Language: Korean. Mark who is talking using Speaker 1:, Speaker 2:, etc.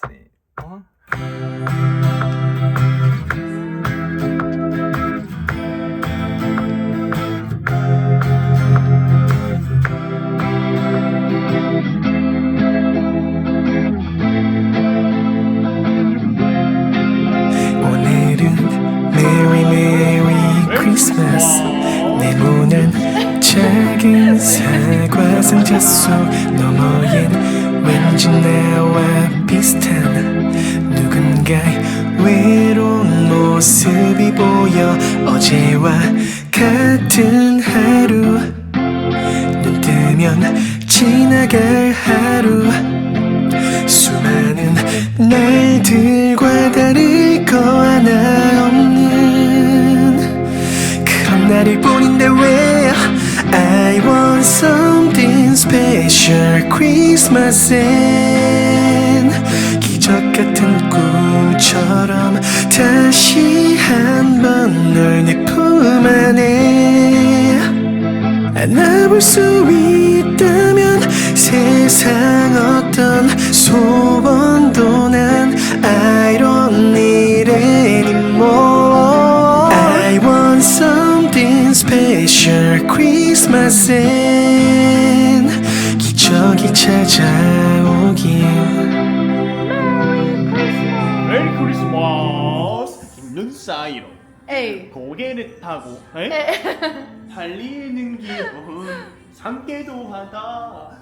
Speaker 1: three, one.
Speaker 2: 오늘은 메리 메리 크리스마스 네모난 작은 사과 상자 속 너머엔 왠지 나와 비슷한 누군가의 외로운 모습이 보여 어제와 같은 하루. 눈 뜨면 지나갈 하루. 수많은 날들과 다를 거 하나 없는 그런 날일 뿐인데 왜 special Christmas엔 기적 같은 꿈처럼 다시 한번 널 내 품 안에 안아볼 수 있다면 세상 어떤 소원도 난 I don't need anymore I want something special Christmas엔 기적이 찾아오길
Speaker 3: 메리 크리스마스 힘든 사이로
Speaker 4: 에이.
Speaker 3: 고개를 타고?
Speaker 4: 에.
Speaker 3: 달리는 기분 상쾌도 하다